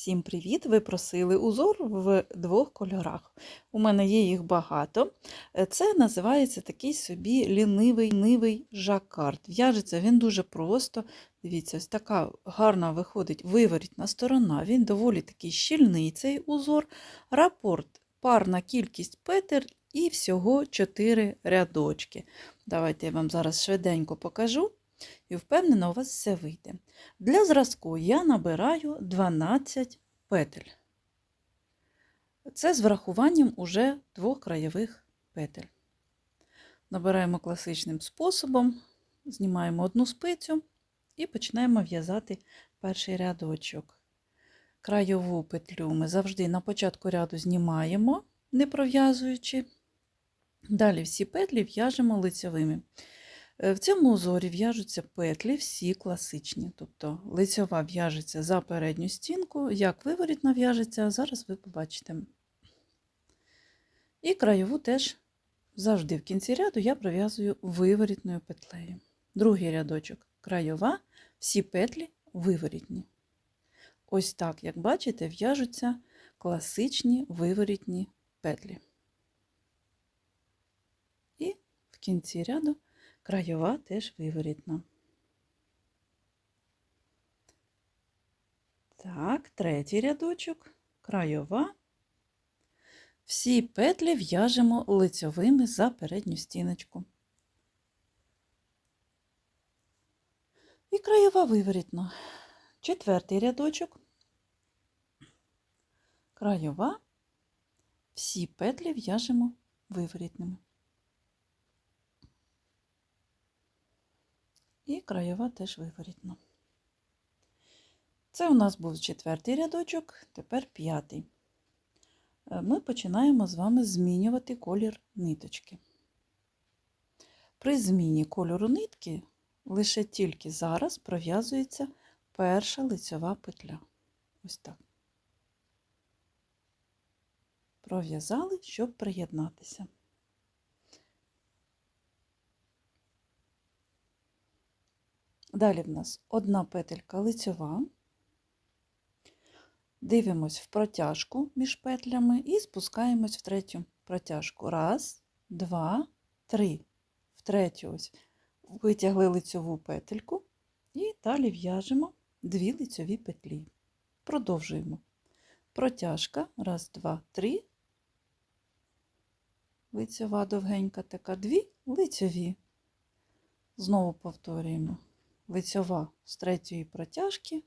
Всім привіт! Ви просили узор в двох кольорах. У мене є їх багато. Е, Це називається такий собі лінивий нивий жакард. В'яжеться він дуже просто. Дивіться, ось така гарна виходить виворітна сторона. Він доволі такий щільний цей узор. Рапорт, парна кількість петель і всього 4 рядочки. Давайте я вам зараз швиденько покажу. І впевнена, у вас все вийде. Для зразку я набираю 12 петель. Це з врахуванням уже двох краєвих петель. Набираємо класичним способом, знімаємо одну спицю і починаємо в'язати перший рядочок. Краєву петлю ми завжди на початку ряду знімаємо, не пров'язуючи. Далі всі петлі в'яжемо лицевими. В цьому узорі в'яжуться петлі всі класичні, тобто лицьова в'яжеться за передню стінку, як виворітна в'яжеться, зараз ви побачите. І краєву теж завжди в кінці ряду я пров'язую виворітною петлею. Другий рядочок краєва, всі петлі виворітні. Ось так, як бачите, в'яжуться класичні виворітні петлі. І в кінці ряду краєва теж виворітна. Так, третій рядочок, краєва. Всі петлі в'яжемо лицьовими за передню стіночку. І краєва виворітна. Четвертий рядочок, краєва. Всі петлі в'яжемо виворітними. І краєва теж виворітна. Це у нас був четвертий рядочок, тепер п'ятий. Ми починаємо з вами змінювати колір ниточки. При зміні кольору нитки лише тільки зараз пров'язується перша лицьова петля. Ось так. Пров'язали, щоб приєднатися. Далі в нас одна петелька лицьова. Дивимось в протяжку між петлями і спускаємось в третю протяжку. Раз, два, три. В третю ось витягли лицьову петельку і далі в'яжемо дві лицьові петлі. Продовжуємо. Протяжка. Раз, два, три. Лицьова довгенька така, дві лицьові. Знову повторюємо лицьова з третьої протяжки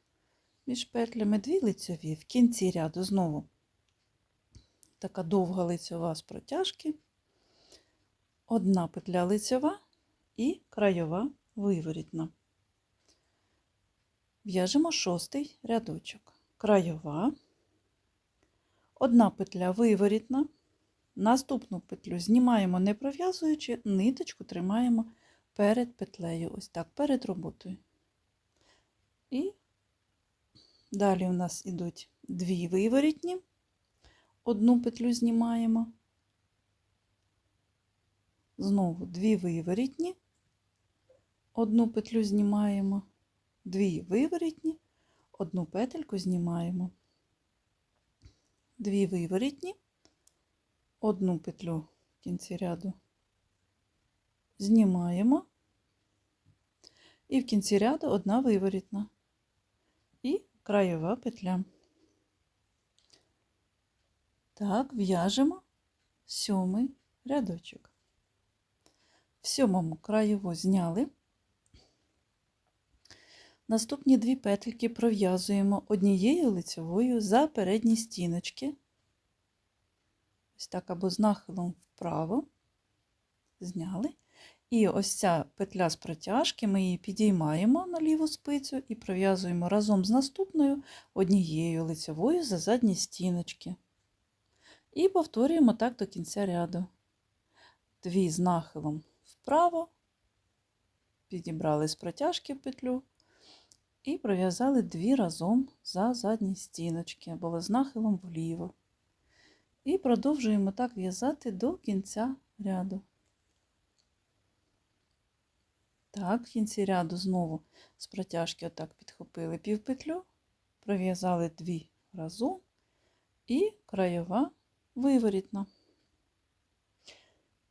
між петлями, дві лицьові. В кінці ряду знову така довга лицьова з протяжки, одна петля лицьова і краєва виворітна. В'яжемо шостий рядочок. Краєва, одна петля виворітна. Наступну петлю знімаємо не пров'язуючи, ниточку тримаємо перед петлею, ось так, перед роботою. І далі у нас ідуть дві виворітні, одну петлю знімаємо, знову дві виворітні, одну петлю знімаємо, дві виворітні, одну петельку знімаємо, дві виворітні, одну петлю в кінці ряду знімаємо, і в кінці ряду одна виворітна і краєва петля. Так, в'яжемо сьомий рядочок. В сьомому краєву зняли. Наступні дві петельки пров'язуємо однією лицевою за передні стіночки, ось так або з нахилом вправо, зняли. І ось ця петля з протяжки, ми її підіймаємо на ліву спицю і пров'язуємо разом з наступною однією лицевою за задні стіночки. І повторюємо так до кінця ряду. Дві з нахилом вправо, підібрали з протяжки петлю і пров'язали дві разом за задні стіночки або з нахилом вліво. І продовжуємо так в'язати до кінця ряду. Так, в кінці ряду знову з протяжки отак підхопили півпетлю, пров'язали дві разом і краєва виворітна.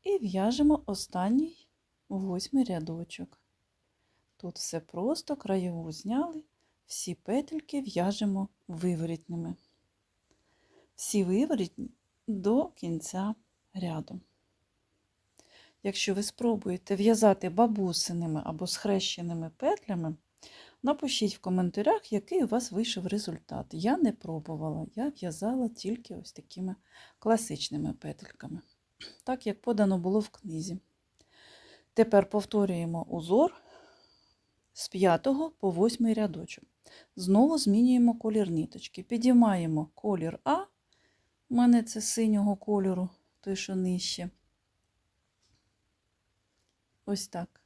І в'яжемо останній восьмий рядочок. Тут все просто, краєву зняли, всі петельки в'яжемо виворітними. Всі виворітні до кінця ряду. Якщо ви спробуєте в'язати бабусиними або схрещеними петлями, напишіть в коментарях, який у вас вийшов результат. Я не пробувала, я в'язала тільки ось такими класичними петельками, так як подано було в книзі. Тепер повторюємо узор з 5 по 8 рядочок. Знову змінюємо колір ниточки. Підіймаємо колір А, у мене це синього кольору, той, що нижче. Ось так.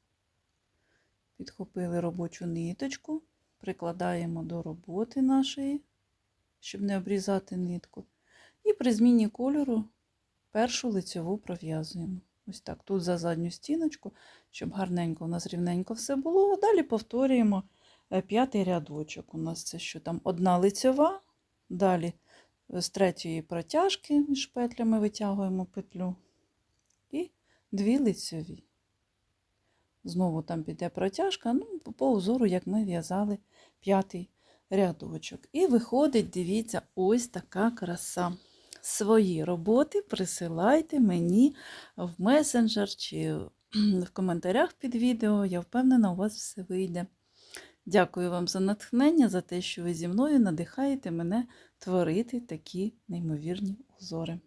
Підхопили робочу ниточку, прикладаємо до роботи нашої, щоб не обрізати нитку. І при зміні кольору першу лицьову пров'язуємо. Ось так, тут за задню стіночку, щоб гарненько у нас рівненько все було. Далі повторюємо е, п'ятий рядочок. У нас це що там одна лицьова, далі е, з третьої протяжки між петлями витягуємо петлю і дві лицьові. Знову там піде протяжка, ну, по узору, як ми в'язали п'ятий рядочок. І виходить, дивіться, ось така краса. Свої роботи присилайте мені в месенджер чи в коментарях під відео. Я впевнена, у вас все вийде. Дякую вам за натхнення, за те, що ви зі мною надихаєте мене творити такі неймовірні узори.